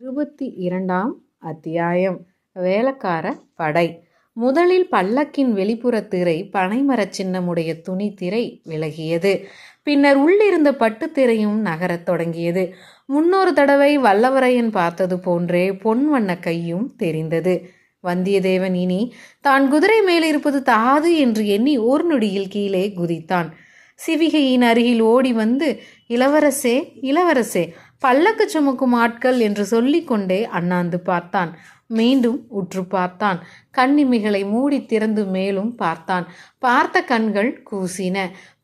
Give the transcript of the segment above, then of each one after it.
இருபத்தி இரண்டாம் அத்தியாயம். வேலக்கார படை. முதலில் பல்லக்கின் வெளிப்புற திரை பனைமரச் சின்னமுடைய துணி திரை விலகியது. பின்னர் உள்ளிருந்த பட்டு திரையும் நகரத் தொடங்கியது. முன்னொரு தடவை வல்லவரையன் பார்த்தது போன்றே பொன் வண்ண கையும் தெரிந்தது. வந்தியத்தேவன் இனி தான் குதிரை மேலிருப்பது தாது என்று எண்ணி ஓர் நொடியில் கீழே குதித்தான். சிவிகையின் அருகில் ஓடி வந்து இளவரசே இளவரசே பல்லக்கு சுமக்கும் ஆட்கள் என்று சொல்லிக்கொண்டே அண்ணாந்து பார்த்தான். மீண்டும் உற்று பார்த்தான். கண்ணிமிகளை மூடி திறந்து மேலும் பார்த்தான். பார்த்த கண்கள் கூசின.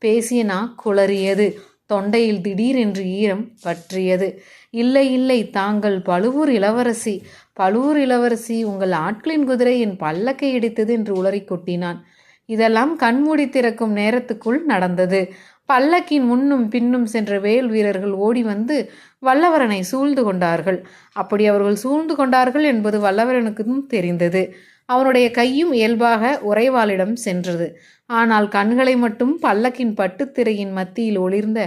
பேசியனா குளறியது. தொண்டையில் திடீரென்று ஈரம் பற்றியது. இல்லை இல்லை தாங்கள் பழுவூர் இளவரசி. பழுவூர் இளவரசி உங்கள் ஆட்களின் குதிரை என் பல்லக்கை இடித்தது என்று உளறி கொட்டினான். இதெல்லாம் கண்மூடி திறக்கும் நேரத்துக்குள் நடந்தது. பல்லக்கின் முன்னும் பின்னும் சென்ற வேல் வீரர்கள் ஓடி வந்து வல்லவரனை சூழ்ந்து கொண்டார்கள். அப்படி அவர்கள் சூழ்ந்து கொண்டார்கள் என்பது வல்லவரனுக்கும் தெரிந்தது. அவனுடைய கையும் இயல்பாக உறைவாளிடம் சென்றது. ஆனால் கண்களை மட்டும் பல்லக்கின் பட்டுத்திரையின் மத்தியில் ஒளிர்ந்த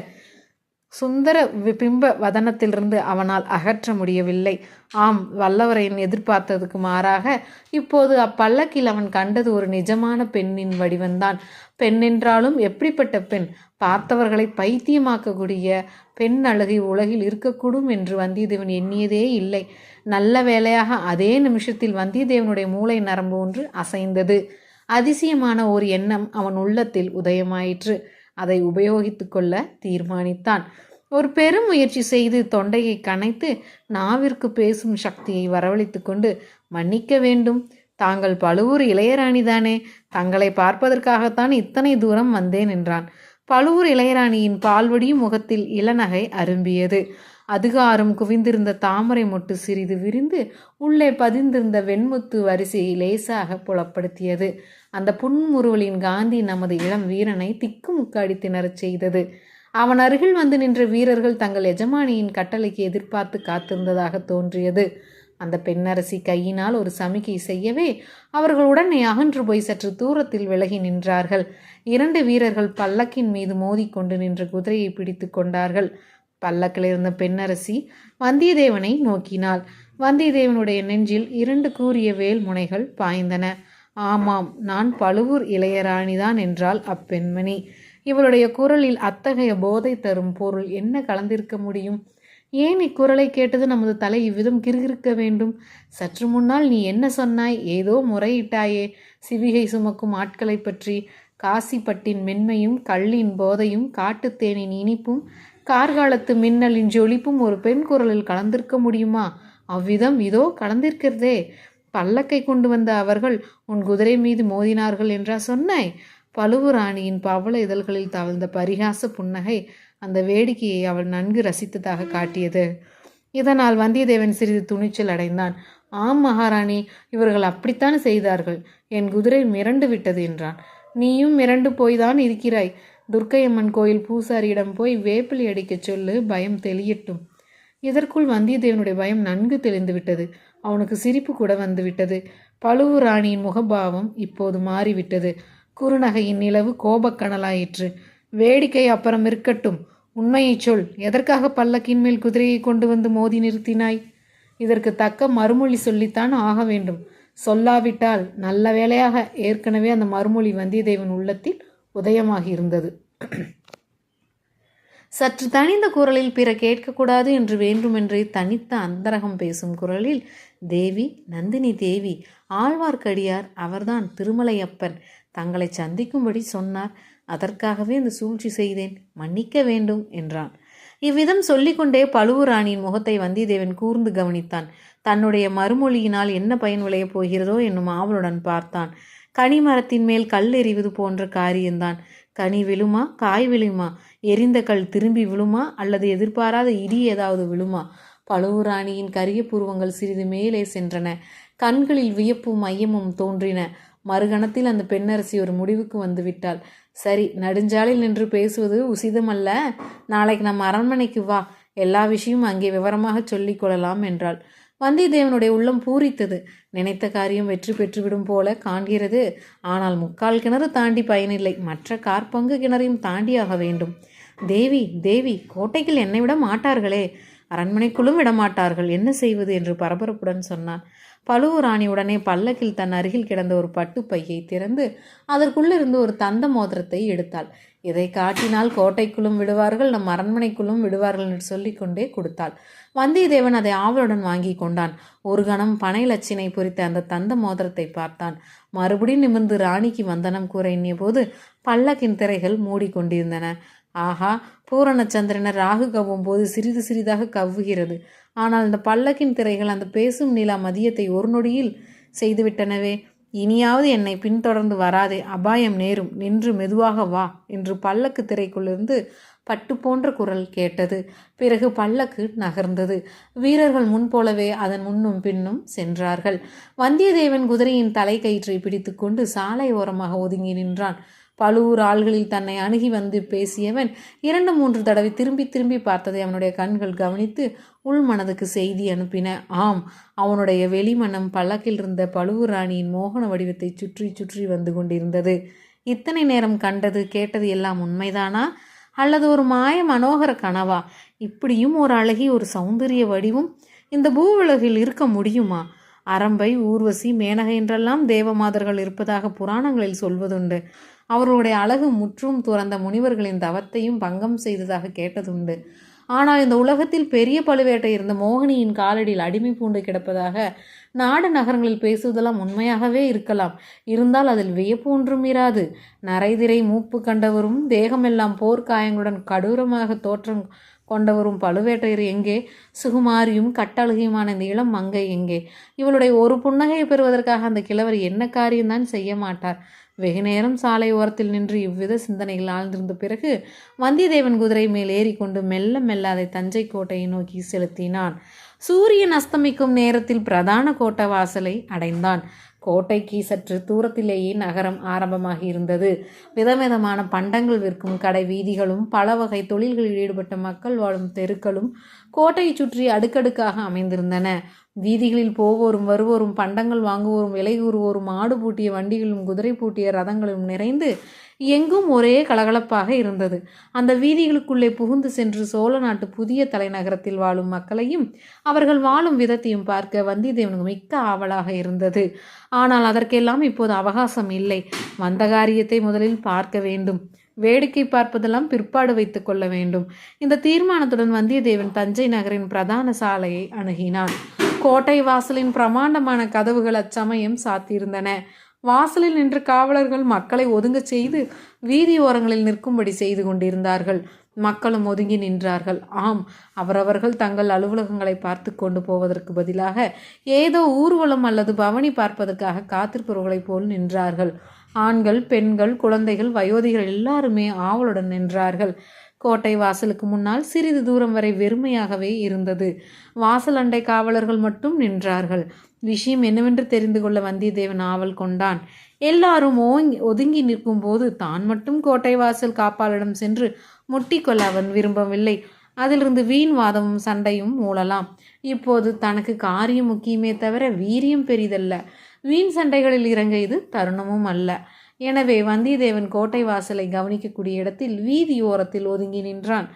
சுந்தர பிம்ப வதனத்திலிருந்து அவனால் அகற்ற முடியவில்லை. ஆம் வல்லவரையன் எதிர்பார்த்ததுக்கு மாறாக இப்போது அப்பல்லக்கில் அவன் கண்டது ஒரு நிஜமான பெண்ணின் வடிவந்தான். பெண்ணென்றாலும் எப்படிப்பட்ட பெண்? பார்த்தவர்களை பைத்தியமாக்கக்கூடிய பெண் அழகை உலகில் இருக்கக்கூடும் என்று வந்தியத்தேவன் எண்ணியதே இல்லை. நல்ல வேலையாக அதே நிமிஷத்தில் வந்தியத்தேவனுடைய மூளை நரம்பு ஒன்று அசைந்தது. அதிசயமான ஒரு எண்ணம் அவன் உள்ளத்தில் உதயமாயிற்று. அதை உபயோகித்து கொள்ள தீர்மானித்தான். ஒரு பெரும் முயற்சி செய்து தொண்டையை கனைத்து நாவிற்கு பேசும் சக்தியை வரவழைத்து கொண்டு மன்னிக்க வேண்டும். தாங்கள் பழுவூர் இளையராணிதானே தங்களை பார்ப்பதற்காகத்தான் இத்தனை தூரம் வந்தேன் என்றான். பழுவூர் இளையராணியின் பால்வடியும் முகத்தில் இளநகை அரும்பியது. அதிகாரம் குவிந்திருந்த தாமரை மொட்டு சிறிது விரிந்து உள்ளே பதிந்திருந்த வெண்முத்து வரிசையை லேசாக புலப்படுத்தியது. அந்த புன்முறுவலின் காந்தி நமது இளம் வீரனை திக்குமுக்காடி திணறச் செய்தது. அவன் அருகில் வந்து நின்ற வீரர்கள் தங்கள் எஜமானியின் கட்டளைக்கு எதிர்பார்த்து காத்திருந்ததாக தோன்றியது. அந்த பெண்ணரசி கையினால் ஒரு சமிக்கை செய்யவே அவர்கள் உடனே அகன்று போய் சற்று தூரத்தில் விலகி நின்றார்கள். இரண்டு வீரர்கள் பல்லக்கின் மீது மோதிக்கொண்டு நின்ற குதிரையை பிடித்து கொண்டார்கள். பல்லக்கில் இருந்த பெண்ணரசி வந்தியத்தேவனை நோக்கினாள். வந்தியத்தேவனுடைய நெஞ்சில் இரண்டு கூறிய வேல் முனைகள் பாய்ந்தன. ஆமாம் நான் பழுவூர் இளையராணிதான் என்றால் அப்பெண்மணி. இவளுடைய குரலில் அத்தகைய போதை தரும் பொருள் என்ன கலந்திருக்க முடியும்? ஏன் இக்குரலை கேட்டது? நமது தலை இவ்விதம் கிறுகிறுக்க வேண்டும். சற்று முன்னால் நீ என்ன சொன்னாய்? ஏதோ முறையிட்டாயே. சிவிகை சுமக்கும் ஆட்களை பற்றி காசிப்பட்டின் மென்மையும் கள்ளின் போதையும் காட்டுத்தேனின் இனிப்பும் கார்காலத்து மின்னலின் ஜொலிப்பும் ஒரு பெண் குரலில் கலந்திருக்க முடியுமா? அவ்விதம் இதோ கலந்திருக்கிறதே. பல்லக்கை கொண்டு வந்த அவர்கள் உன் குதிரை மீது மோதினார்கள் என்றா சொன்னாய் பழுவுராணியின் பவள இதழ்களில் தவழ்ந்த பரிகாச புன்னகை அந்த வேடிக்கையை அவள் நன்கு ரசித்ததாக காட்டியது. இதனால் வந்தியத்தேவன் சிறிது துணிச்சல் அடைந்தான். ஆம் மகாராணி இவர்கள் அப்படித்தான் செய்தார்கள். என் குதிரை மிரண்டு விட்டது என்றான். நீயும் மிரண்டு போய்தான் இருக்கிறாய். துர்க்கையம்மன் கோயில் பூசாரியிடம் போய் வேப்பிலி அடிக்கச் சொல்லு பயம் தெளியட்டும். இதற்குள் வந்தியத்தேவனுடைய பயம் நன்கு தெளிந்து விட்டது. அவனுக்கு சிரிப்பு கூட வந்துவிட்டது பழுவூர் ராணியின் முகபாவம் இப்போது மாறிவிட்டது. குறுநகையின் நிலவு கோபக்கணலாயிற்று வேடிக்கை அப்புறம் இருக்கட்டும். உண்மையை சொல். எதற்காக பல்லக்கின் மேல் குதிரையை கொண்டு வந்து மோதி நிறுத்தினாய்? இதற்கு தக்க மறுமொழி சொல்லித்தான் ஆக வேண்டும். சொல்லாவிட்டால் நல்ல வேளையாக ஏற்கனவே அந்த மறுமொழி வந்தியத்தேவன் உள்ளத்தில் உதயமாகி இருந்தது சற்று தனிந்த குரலில் பிற கேட்கக்கூடாது என்று வேண்டுமென்றே தனித்த அந்தரகம் பேசும் குரலில் தேவி நந்தினி தேவி ஆழ்வார்க்கடியார் அவர்தான் திருமலையப்பன். தங்களை சந்திக்கும்படி சொன்னார். அதற்காகவே இந்த சூழ்ச்சி செய்தேன். மன்னிக்க வேண்டும் என்றான். இவ்விதம் சொல்லிக்கொண்டே பழுவூராணியின் முகத்தை வந்திதேவன் கூர்ந்து கவனித்தான். தன்னுடைய மறுமொழியினால் என்ன பயன் விளையப் போகிறதோ என்னும் ஆவலுடன் பார்த்தான். கனிமரத்தின் மேல் கல் எறிவது போன்ற காரியம்தான் கனி விழுமா? காய் விழுமா? எரிந்த கல் திரும்பி விழுமா? அல்லது எதிர்பாராத இடி ஏதாவது விழுமா? பழுவூராணியின் கரிய புருவங்கள் சிறிது மேலே சென்றன. கண்களில் வியப்பும் மையமும் தோன்றின. மறுகணத்தில் அந்த பெண்ணரசி ஒரு முடிவுக்கு வந்துவிட்டாள். சரி நடுஞ்சாலில் நின்று பேசுவது உசிதமல்ல. நாளைக்கு நம்ம அரண்மனைக்கு வா. எல்லா விஷயமும் அங்கே விவரமாக சொல்லிக்கொள்ளலாம் என்றாள். வந்தியத்தேவனுடைய உள்ளம் பூரித்தது. நினைத்த காரியம் வெற்றி பெற்றுவிடும் போல காண்கிறது. ஆனால் முக்கால் கிணறு தாண்டி பயனில்லை. மற்ற கார்பங்கு கிணறையும் தாண்டியாக வேண்டும். தேவி தேவி கோட்டைக்குள் என்னை விட மாட்டார்களே. அரண்மனைக்குள்ளும் விடமாட்டார்கள். என்ன செய்வது? என்று பரபரப்புடன் சொன்னான். பழுவூராணி உடனே பல்லக்கில் தன் அருகில் கிடந்த ஒரு பட்டுப்பையை திறந்து அதற்குள்ளிருந்து ஒரு தந்த மோதிரத்தை எடுத்தாள். இதை காட்டினால் கோட்டைக்குள்ளும் விடுவார்கள் நம் அரண்மனைக்குள்ளும் விடுவார்கள் என்று சொல்லிக்கொண்டே கொடுத்தாள். வந்தியத்தேவன் அதை ஆவலுடன் வாங்கி கொண்டான். ஒரு கணம் பனை லட்சினை பொறித்த அந்த தந்த மோதிரத்தை பார்த்தான். மறுபடி நிமிர்ந்து ராணிக்கு வந்தனம் கூற எண்ணிய போது பல்லக்கின் திரைகள் மூடிக்கொண்டிருந்தன. ஆஹா பூரணச்சந்திரனர் ராகு கவ்வும் போது சிறிது சிறிதாக கவ்வுகிறது. ஆனால் அந்த பல்லக்கின் திரைகள் அந்த பேசும் நிலா மதியத்தை ஒரு நொடியில் செய்துவிட்டனவே. இனியாவது என்னை பின்தொடர்ந்து வராதே அபாயம் நேரும் நின்று மெதுவாக வா என்று பல்லக்கு திரைக்குள்ளிருந்து பட்டு போன்ற குரல் கேட்டது. பிறகு பல்லக்கு நகர்ந்தது. வீரர்கள் முன்போலவே அதன் முன்னும் பின்னும் சென்றார்கள். வந்தியத்தேவன் குதிரையின் தலை கயிற்றை பிடித்துக்கொண்டு சாலை ஓரமாக ஒதுங்கி நின்றான். பழுவூர் ஆள்களில் தன்னை அணுகி வந்து பேசியவன் இரண்டு மூன்று தடவை திரும்பி திரும்பி பார்த்ததை அவனுடைய கண்கள் கவனித்து உள் மனதுக்கு செய்தி அனுப்பின. ஆம் அவனுடைய வெளிமனம் பல்லக்கில் இருந்த பழுவூர் ராணியின் மோகன வடிவத்தை சுற்றி சுற்றி வந்து கொண்டிருந்தது. இத்தனை நேரம் கண்டது கேட்டது எல்லாம் உண்மைதானா? அல்லது ஒரு மாய மனோகர கனவா? இப்படியும் ஒரு அழகி ஒரு சௌந்தரிய வடிவம் இந்த பூவுலகில் இருக்க முடியுமா? அரம்பை ஊர்வசி மேனகை என்றெல்லாம் தேவமாதர்கள் இருப்பதாக புராணங்களில் சொல்வதுண்டு. அவர்களுடைய அழகு முற்றும் துறந்த முனிவர்களின் தவத்தையும் பங்கம் செய்ததாக கேட்டதுண்டு. ஆனால் இந்த உலகத்தில் பெரிய பழுவேட்டை இருந்த மோகினியின் காலடியில் அடிமை பூண்டு கிடப்பதாக நாடு நகரங்களில் பேசுவதெல்லாம் உண்மையாகவே இருக்கலாம். இருந்தால் அதில் வியப்பு ஒன்றும் இராது. நரைதிரை மூப்பு கண்டவரும் தேகமெல்லாம் போர்க்காயங்களுடன் கடூரமாக தோற்றம் கொண்டவரும் பழுவேட்டையர் எங்கே? சுகுமாரியும் கட்டழகியுமான இந்த இளம் மங்கை எங்கே? இவளுடைய ஒரு புன்னகையை பெறுவதற்காக அந்த கிழவர் என்ன காரியம்தான் செய்ய மாட்டார்? வெகு நேரம் சாலை ஓரத்தில் நின்று இவ்வித சிந்தனைகள் ஆழ்ந்திருந்த பிறகு வந்தியத்தேவன் குதிரை மேல் ஏறிக்கொண்டு மெல்ல மெல்ல அதை தஞ்சை கோட்டையை நோக்கி செலுத்தினான். சூரியன் அஸ்தமிக்கும் நேரத்தில் பிரதான கோட்டை வாசலை அடைந்தான். கோட்டைக்கு சற்று தூரத்திலேயே நகரம் ஆரம்பமாகி இருந்தது விதவிதமான பண்டங்கள் விற்கும் கடை வீதிகளும் பல வகை தொழில்களில் ஈடுபட்ட மக்கள் வாழும் தெருக்களும் கோட்டையை சுற்றி அடுக்கடுக்காக அமைந்திருந்தன. வீதிகளில் போவோரும் வருவோரும் பண்டங்கள் வாங்குவோரும் விலை கூறுவோரும் ஆடு பூட்டிய வண்டிகளும் குதிரை பூட்டிய ரதங்களும் நிறைந்து எங்கும் ஒரே கலகலப்பாக இருந்தது. அந்த வீதிகளுக்குள்ளே புகுந்து சென்று சோழ நாட்டு புதிய தலைநகரத்தில் வாழும் மக்களையும் அவர்கள் வாழும் விதத்தையும் பார்க்க வந்தியத்தேவனுக்கு மிக்க ஆவலாக இருந்தது. ஆனால் அதற்கெல்லாம் இப்போது அவகாசம் இல்லை. வந்த காரியத்தை முதலில் பார்க்க வேண்டும். வேடிக்கை பார்ப்பதெல்லாம் பிற்பாடு வைத்துக் கொள்ள வேண்டும். இந்த தீர்மானத்துடன் வந்தியத்தேவன் தஞ்சை நகரின் பிரதான சாலையை அணுகினான். கோட்டை வாசலின் பிரமாண்டமான கதவுகள் அச்சமயம் சாத்தியிருந்தன. வாசலில் நின்று காவலர்கள் மக்களை ஒதுங்கச் செய்து வீதி ஓரங்களில் நிற்கும்படி செய்து கொண்டிருந்தார்கள். மக்களும் ஒதுங்கி நின்றார்கள். ஆம் அவரவர்கள் தங்கள் அலுவலகங்களை பார்த்து கொண்டு போவதற்கு பதிலாக ஏதோ ஊர்வலம் அல்லது பவனி பார்ப்பதற்காக காத்திருப்பவர்களைப் போல் நின்றார்கள். ஆண்கள் பெண்கள் குழந்தைகள் வயோதிகள் எல்லாருமே ஆவலுடன் நின்றார்கள். கோட்டை வாசலுக்கு முன்னால் சிறிது தூரம் வரை வெறுமையாகவே இருந்தது. வாசல் அண்டை காவலர்கள் மட்டும் நின்றார்கள். விஷயம் என்னவென்று தெரிந்து கொள்ள வந்தியத்தேவன் ஆவல் கொண்டான். எல்லாரும் ஓங்கி ஒதுங்கி நிற்கும் போது தான் மட்டும் கோட்டை வாசல் காப்பாளிடம் சென்று முட்டிக்கொள்ள அவன் விரும்பவில்லை. அதிலிருந்து வீண் வாதமும் சண்டையும் மூழலாம் இப்போது தனக்கு காரியம் முக்கியமே தவிர வீரியம் பெரிதல்ல. வீண் சண்டைகளில் இறங்க இது தருணமும் அல்ல. எனவே வந்தியத்தேவன் கோட்டை வாசலை கவனிக்கக்கூடிய இடத்தில் வீதி ஓரத்தில் ஒதுங்கி நின்றான்.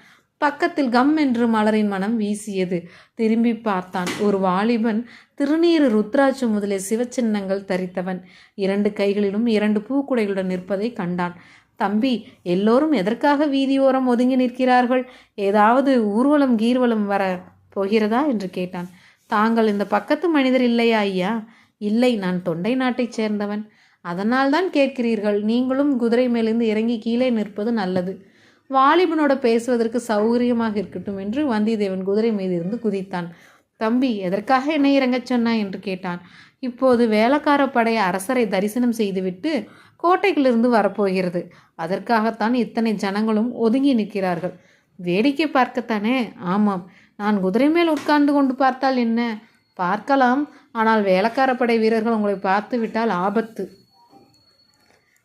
பக்கத்தில் கம் என்று மலரின் மனம் வீசியது. திரும்பி பார்த்தான். ஒரு வாலிபன் திருநீறு ருத்ராட்சம் முதலிய சிவச்சின்னங்கள் தரித்தவன். இரண்டு கைகளிலும் இரண்டு பூக்குடைகளுடன் நிற்பதை கண்டான். தம்பி எல்லோரும் எதற்காக வீதியோரம் ஒதுங்கி நிற்கிறார்கள்? ஏதாவது ஊர்வலம் கீர்வலம் வர போகிறதா? என்று கேட்டான். தாங்கள் இந்த பக்கத்து மனிதர் இல்லையா ஐயா? இல்லை நான் தொண்டை நாட்டைச் சேர்ந்தவன். அதனால்தான் கேட்கிறீர்கள். நீங்களும் குதிரை மேலிருந்து இறங்கி கீழே நிற்பது நல்லது. வாலிபனோட பேசுவதற்கு சௌகரியமாக இருக்கட்டும் என்று வந்தியத்தேவன் குதிரை மீது இருந்து குதித்தான். தம்பி எதற்காக என்னை இறங்கச் சொன்னாய் என்று கேட்டான். இப்போது வேலைக்கார படை அரசரை தரிசனம் செய்துவிட்டு கோட்டைகளிலிருந்து வரப்போகிறது. அதற்காகத்தான் இத்தனை ஜனங்களும் ஒதுங்கி நிற்கிறார்கள். வேடிக்கை பார்க்கத்தானே? ஆமாம். நான் குதிரை மேல் உட்கார்ந்து கொண்டு பார்த்தால் என்ன? பார்க்கலாம். ஆனால் வேலைக்கார படை வீரர்கள் உங்களை பார்த்து விட்டால் ஆபத்து.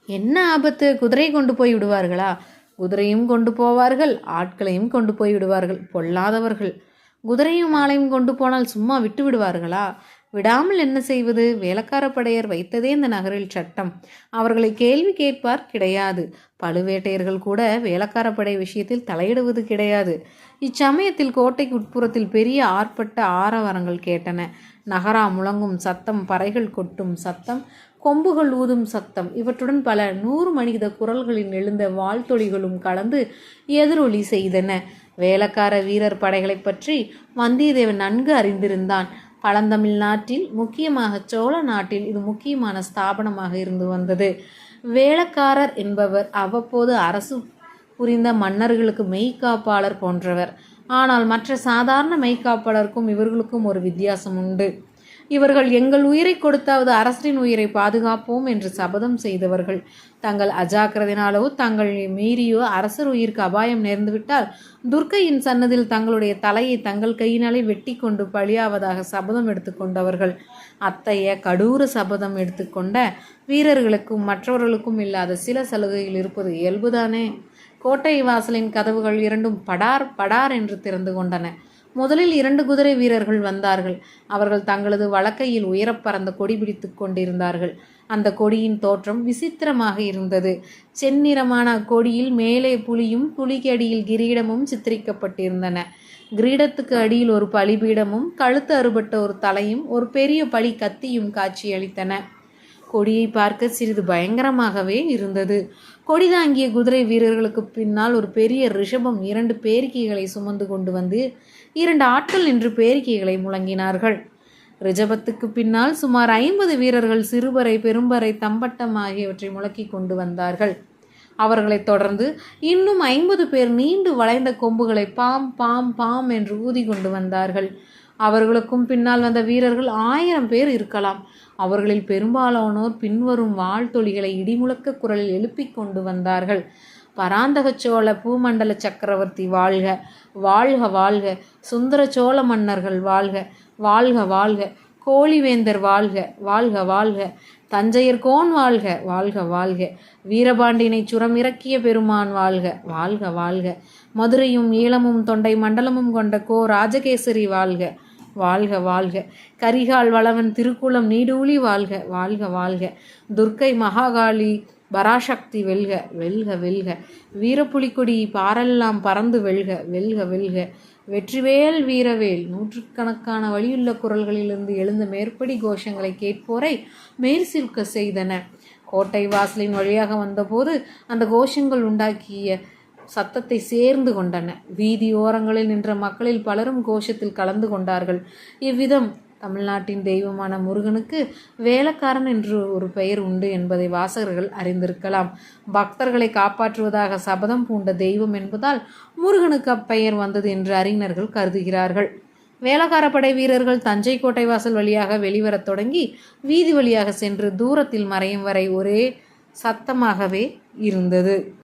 என்ன ஆபத்து? குதிரை கொண்டு போய் விடுவார்களா? குதிரையும் கொண்டு போவார்கள் ஆட்களையும் கொண்டு போய் விடுவார்கள் பொல்லாதவர்கள். குதிரையும் மாலையும் கொண்டு போனால் சும்மா விட்டு விடுவார்களா? விடாமல் என்ன செய்வது? வேலக்கார படையர் வைத்ததே இந்த நகரில் சட்டம். அவர்களை கேள்வி கேட்பார் கிடையாது. பழுவேட்டையர்கள் கூட வேலக்கார படை விஷயத்தில் தலையிடுவது கிடையாது. இச்சமயத்தில் கோட்டைக்கு உட்புறத்தில் பெரிய ஆர்ப்பட்ட ஆரவாரங்கள் கேட்டன. நகரா முழங்கும் சத்தம் பறைகள் கொட்டும் சத்தம். கொம்புகள் ஊதும் சத்தம். இவற்றுடன் பல நூறு மனித குரல்களில் எழுந்த வாழ்த்தொழிகளும் கலந்து எதிரொலி செய்தன. வேலக்கார வீரர் படைகளைப் பற்றி வந்தியத்தேவன் நன்கு அறிந்திருந்தான். பழந்தமிழ் நாட்டில் முக்கியமாக சோழ நாட்டில் இது முக்கியமான ஸ்தாபனமாக இருந்து வந்தது. வேளக்காரர் என்பவர் அவ்வப்போது அரசு புரிந்த மன்னர்களுக்கு மெய்காப்பாளர் போன்றவர். ஆனால் மற்ற சாதாரண மெய்காப்பாளருக்கும் இவர்களுக்கும் ஒரு வித்தியாசம் உண்டு. இவர்கள் எங்கள் உயிரை கொடுத்தாவது அரசரின் உயிரை பாதுகாப்போம் என்று சபதம் செய்தவர்கள். தங்கள் அஜாக்கிரதினாலோ தங்கள் மீறியோ அரசர் உயிருக்கு அபாயம் நேர்ந்துவிட்டால் துர்க்கையின் சன்னதில் தங்களுடைய தலையை தங்கள் கையினாலே வெட்டி கொண்டு பழியாவதாக சபதம் எடுத்துக்கொண்டவர்கள் அத்தைய கடூர சபதம் எடுத்துக்கொண்ட வீரர்களுக்கும் மற்றவர்களுக்கும் இல்லாத சில சலுகைகள் இருப்பது இயல்புதானே? கோட்டை வாசலின் கதவுகள் இரண்டும் படார் படார் என்று திறந்து கொண்டன. முதலில் இரண்டு குதிரை வீரர்கள் வந்தார்கள். அவர்கள் தங்களது வழக்கையில் உயரப் பறந்த கொடி பிடித்து கொண்டிருந்தார்கள். அந்த கொடியின் தோற்றம் விசித்திரமாக இருந்தது. செந்நிறமான கொடியில் மேலே புலியும் புலிக்கு அடியில் கிரீடமும் சித்தரிக்கப்பட்டிருந்தன. கிரீடத்துக்கு அடியில் ஒரு பலிபீடமும் கழுத்து அறுபட்ட ஒரு தலையும் ஒரு பெரிய பலி கத்தியும் காட்சியளித்தன. கொடியை பார்க்க சிறிது பயங்கரமாகவே இருந்தது. கொடி தாங்கிய குதிரை வீரர்களுக்கு பின்னால் ஒரு பெரிய ரிஷபம் இரண்டு பேரிக்கைகளை சுமந்து கொண்டு வந்து இரண்டு ஆட்கள் நின்று பேரிக்கைகளை முழங்கினார்கள். ரிஜபத்துக்கு பின்னால் சுமார் ஐம்பது வீரர்கள் சிறுபறை பெரும்பறை தம்பட்டம் ஆகியவற்றை முழக்கி கொண்டு வந்தார்கள். அவர்களைத் தொடர்ந்து இன்னும் ஐம்பது பேர் நீண்டு வளைந்த கொம்புகளை பாம் பாம் பாம் என்று ஊதி கொண்டு வந்தார்கள். அவர்களுக்கும் பின்னால் வந்த வீரர்கள் ஆயிரம் பேர் இருக்கலாம். அவர்களில் பெரும்பாலானோர் பின்வரும் வாழ்த்தொழிகளை இடிமுழக்க குரலில் எழுப்பிக் கொண்டு வந்தார்கள். பராந்தக சோழ பூமண்டல சக்கரவர்த்தி வாழ்க வாழ்க வாழ்க. சுந்தர சோழ மன்னர்கள் வாழ்க வாழ்க வாழ்க. கோழிவேந்தர் வாழ்க வாழ்க வாழ்க. தஞ்சையர் கோன் வாழ்க வாழ்க வாழ்க. வீரபாண்டினை சுரம் இறக்கிய பெருமான் வாழ்க வாழ்க வாழ்க. மதுரையும் ஈழமும் தொண்டை மண்டலமும் கொண்ட கோ ராஜகேசரி வாழ்க வாழ்க வாழ்க. கரிகால் வளவன் திருக்குளம் நீடூழி வாழ்க வாழ்க வாழ்க. துர்க்கை மகாகாளி பராசக்தி வெல்க வெல்க வெல்க. வீரப்புலிக்கொடி பாரெல்லாம் பறந்து வெல்க வெல்க வெல்க. வெற்றிவேல் வீரவேல் நூற்றுக்கணக்கான வழியுள்ள குரல்களிலிருந்து எழுந்த மேற்படி கோஷங்களை கேட்போரை மேற்சிற்க செய்தன. கோட்டை வாசலின் வழியாக வந்தபோது அந்த கோஷங்கள் உண்டாக்கிய சத்தத்தை சேர்ந்து கொண்டன. வீதி ஓரங்களில் நின்ற மக்களில் பலரும் கோஷத்தில் கலந்து கொண்டார்கள். இவ்விதம் தமிழ்நாட்டின் தெய்வமான முருகனுக்கு வேலக்காரன் என்று ஒரு பெயர் உண்டு என்பதை வாசகர்கள் அறிந்திருக்கலாம். பக்தர்களை காப்பாற்றுவதாக சபதம் பூண்ட தெய்வம் என்பதால் முருகனுக்கு அப்பெயர் வந்தது என்று அறிஞர்கள் கருதுகிறார்கள். வேலக்கார படை வீரர்கள் தஞ்சை கோட்டை வாசல் வழியாக வெளிவரத் தொடங்கி வீதி வழியாக சென்று தூரத்தில் மறையும் வரை ஒரே சத்தமாகவே இருந்தது.